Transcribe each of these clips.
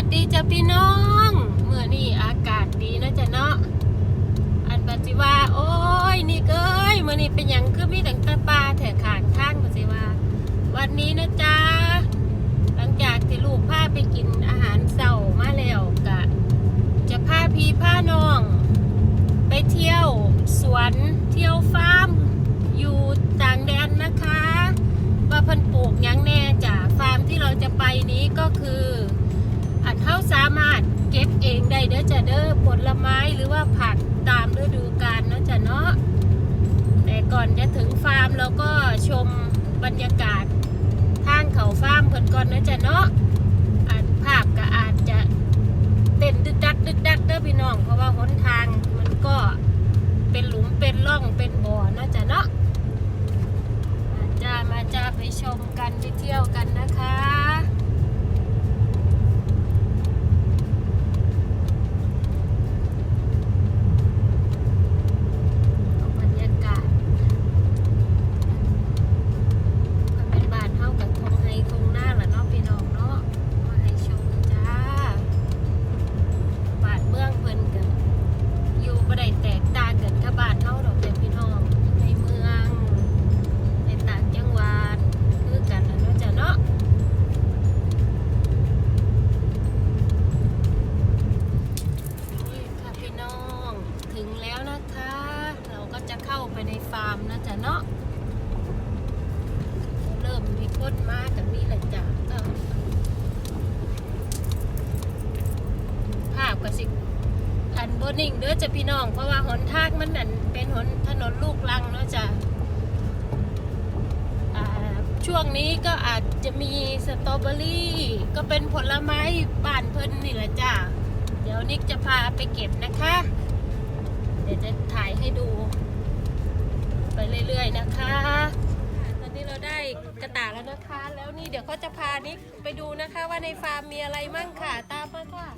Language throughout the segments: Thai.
วัสดีจ้ะพี่น้องเมื่อนี่อากาศดีนะจ๊ะเนาะอันปัจจิว่า โอ้ยนี่เก้ยเมื่อนี่เป็นหยังคือมีแต่งตาปลาแถขางทางปัจจิว่า วันนี้นะจ๊ะหลังจากที่ลูกพาไปกินอาหารเสาร์มาแล้วกะ จะพาพี่พาน้อง ไปเที่ยวสวนเที่ยวฟาร์มอยู่ต่างแดนนะคะ ว่าพิ่นปลูกยังแน่จ้ะฟาร์มที่เราจะไปนี้ก็คือ สามารถเก็บเองได้เด้อจ้ะเด้อผลไม้หรือว่าผักตามฤดูกาลเนาะจ้ะเนาะแต่ก่อนจะถึงฟาร์มเราก็ชมบรรยากาศทางเขาฟาร์มเพิ่นก่อนเนาะจ้ะเนาะภาพก็อาจจะเต้นดึกดักดึกดักเด้อพี่น้อง เพราะว่าหนทางมันก็เป็นหลุมเป็นร่องเป็นบ่อเนาะจ้ะเนาะจ้ามาจ้าไปชมกันไปเที่ยวกันนะคะ เอาบรรยากาศมันเป็นบ้านเท่ากับทงไฮทงหน้าละเนาะพี่น้องเนาะมาให้ชมจ้าบ้านเมืองเพิ่นกันอยู่บ่ได้แตกต่างกันกับบ้านเฮาดอกเด้อพี่น้องในเมือง ในต่างจังหวัดคือกันนะเนาะจ้ะเนาะนี่ค่ะพี่น้องถึงแล้วนะคะ เราก็จะเข้าไปในฟาร์มนะจ๊ะเนาะเริ่มมีคนมากันนี่แหละจ้ะก็ ภาพก็สิอันโบนิ่งเด้อจะพี่น้อง เพราะว่าหนทางมันนั่นเป็นหนถนนลูกลังเนาะจ้ะอ่าช่วงนี้ก็อาจจะมีสตรอเบอรี่ ก็เป็นผลไม้บ้านเพิ่นนี่แหละจ้าเดี๋ยวนิกจะพาไปเก็บนะคะ เดี๋ยวจะถ่ายให้ดู ไปเรื่อยๆนะคะ ตอนนี้เราได้กระต่ายแล้วนะคะ แล้วนี่เดี๋ยวเขาจะพานิกไปดูนะคะว่าในฟาร์มมีอะไรมั่งค่ะ ตามมาค่ะ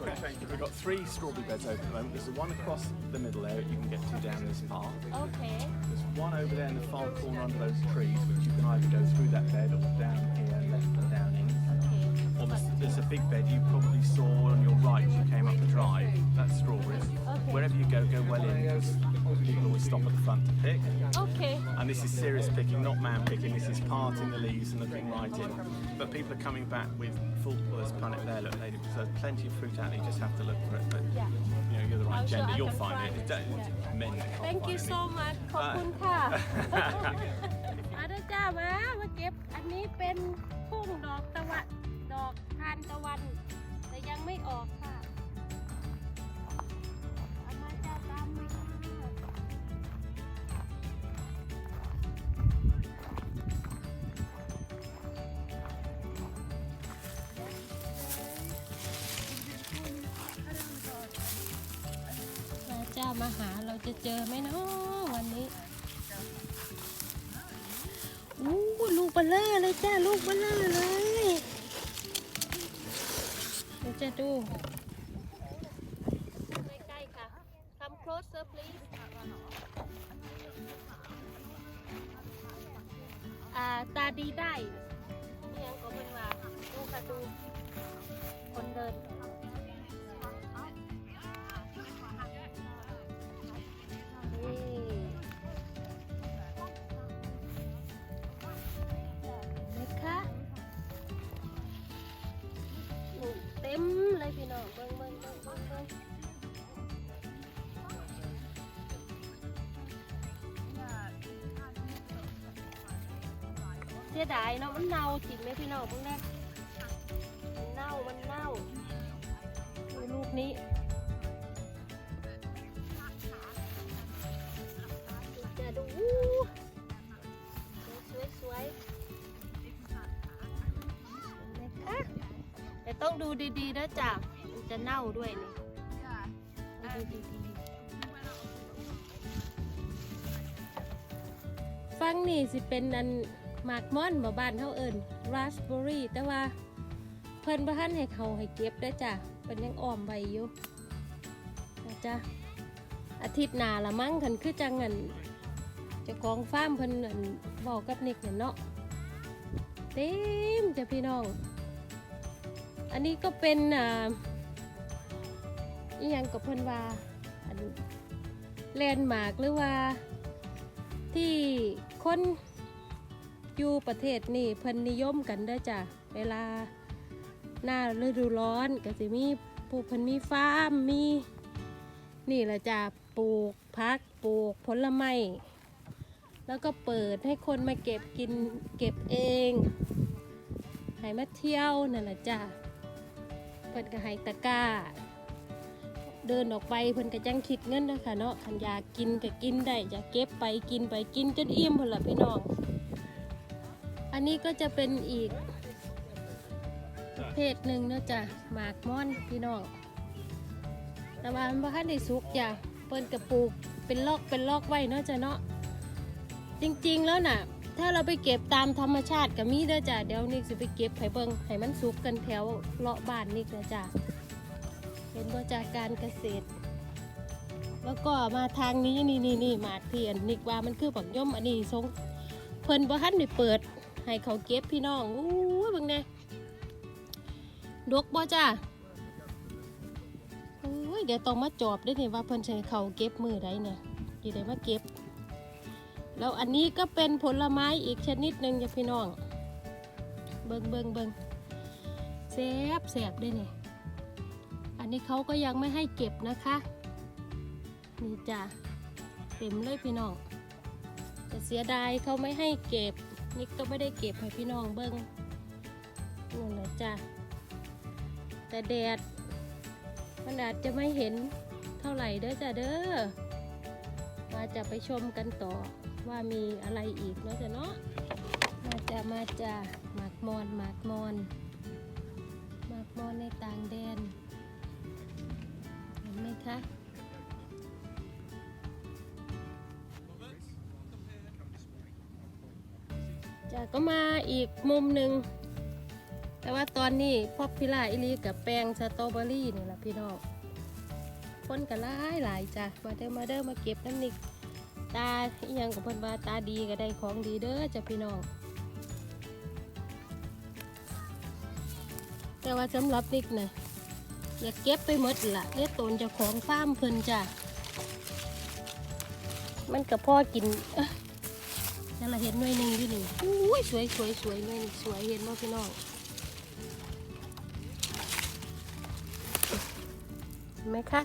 We've got three strawberry beds open at the moment. There's the one across the middle there that you can get to down this path. Okay. There's one over there in the far corner under those trees, which you can either go through that bed or down Or there's, there's a big bed you probably saw on your right as you came up the drive. That's strawberries. Okay. Wherever you go, go well in because people always stop at the front to pick. โอเค And this is serious picking, not man picking. This is parting the leaves and looking right in. But people are coming back with full. Well, there's planet there. Look, lady. There's plenty of fruit out there. You just have to look for it. But Yeah. you know, you're the right I'm sure gender. I You'll can find find it. it. It's don't- men that can't thank you find so it. much ขอบคุณค่ะ มาเด้อจ้ามามาเก็บ อันนี้เป็นพุ่งดอกตะวัน ดอกทานตะวัน แต่ยังไม่ออกค่ะเอามาจ้าตามมามาจ้ามาหาเราจะเจอไหมเนาะวันนี้อู้ลูกเบลเลอร์เลยจ้าลูกเบลเลอร์เลย จะดู ใกล้ๆค่ะ come closer please อ่าตาดีได้นี่ยังก็เป็นว่าดูค่ะดู เลยพี่น้องเบิ่งเบิ่งเบิ่งเบิ่งเบิ่งเสียดายเนาะมันเน่าจริงไหมพี่น้องเบิ่งได้มันเน่ามันเน่าลูกนี้ ดูดีๆนะจ๊ะมันจะเน่าด้วยนี่ดูดีๆฟังนี่สิเป็นอันหมากม่อนบ่บ้านเท่าเอิญราสเบอรี่แต่ว่าเพิ่นบ่ทันให้เขาให้เก็บได้จ้ะเป็นยังอ้อมไว้อยู่นะจ๊ะอาทิตย์หน้าละมั้งคันคือจังเงินจ้าของฟ้ามเพิ่นนั่นบอกกับนิกเนี่ยเนาะเต็มจ้ะพี่น้อง อันนี้ก็เป็นอ่าอีหยังกับเพิ่นว่าอันแลนด์มาร์กหรือว่า ที่คนอยู่ประเทศนี่เพิ่นนิยมกันเด้อจ้ะเวลาหน้าฤดูร้อนก็สิมีปลูกเพิ่นมีฟาร์มมี นี่แหละจ้ะปลูกพักปลูกผลไม้แล้วก็เปิดให้คนมาเก็บกินเก็บเองให้มาเที่ยวนั่นแหละจ้ะ พิ่นก็ให้ตะกร้า เดินออกไปเพิ่นก็จังคิดเงินนะคะเนาะคันอยากกินก็กินได้อยากเก็บไปกินไปกินจนอิ่มพุ่นละพี่น้อง อันนี้ก็จะเป็นอีกเพศหนึ่งเนาะจ้ะหมากม่อนพี่น้องแต่ว่ามันบ่ทันได้สุกจ้ะเปิ้นกระปลูกเป็นลอกเป็นลอกไว้เนาะจ้ะเนาะจริงๆแล้วน่ะ ถ้าเราไปเก็บตามธรรมชาติก็มีเด้อจ้ะเดี๋ยวนิกสิไปเก็บให้เบิงให้มันสุกกันแถวเลาะบ้านนิกนะจ้ะเป็นบ่จากการเกษตร แล้วก็มาทางนี้นี่นี่นี่มาเทียนนิกว่ามันคือบักย่อมอันนี้ทรงเพิ่นบ่ทันได้เปิด ให้เขาเก็บพี่น้องอู้ยเบิ่งแน่ดกบ่จ้ะโอ้ยเดี๋ยวต้องมาจอบได้นี่ว่าเพิ่นใช้เขาเก็บมือใดเนี่ยสิได้มาเก็บ แล้วอันนี้ก็เป็นผลไม้อีกชนิดหนึ่งจ้ะพี่น้อง เบิงเบิงเบิงแซบแซบด้วยนี่ อันนี้เขาก็ยังไม่ให้เก็บนะคะ นี่จ้ะเต็มเลยพี่น้องแต่เสียดายเขาไม่ให้เก็บ นี่ก็ไม่ได้เก็บให้พี่น้องเบิงนั่นแหละจ้ะแต่แดดมันอาจจะไม่เห็นเท่าไหร่เด้อจ้ะเด้อมาจะไปชมกันต่อ ว่ามีอะไรอีกเนาะจ้ะเนาะมาจะมาจะหมากมอนหมากมอนหมากมอนในต่างแดนเห็นไหมคะจะก็มาอีกมุมหนึ่งแต่ว่าตอนนี้พอพิลาอิลีกับแปลงสตรอเบอรี่นี่แหละพี่น้องคนก็หลายหลายจ้ะมาเด้อมาเด้อมาเก็บน้ำนิก ตาอหยังกับเพิ่นว่าตาดีก็ได้ของดีเด้อจ้ะพี่น้อง แต่ว่าสำหรับนิกนะอย่าเก็บไปหมดละเรียกตนจ้าของฟ้ามเพิ่นจ้ะ มันกับพ่อกินนั่นละเห็นหน่วยหนึ่งอยู่นี่อุ้ยสวยสวยสวยหน่วยนี่สวยเห็นไหมพี่น้องไหมคะ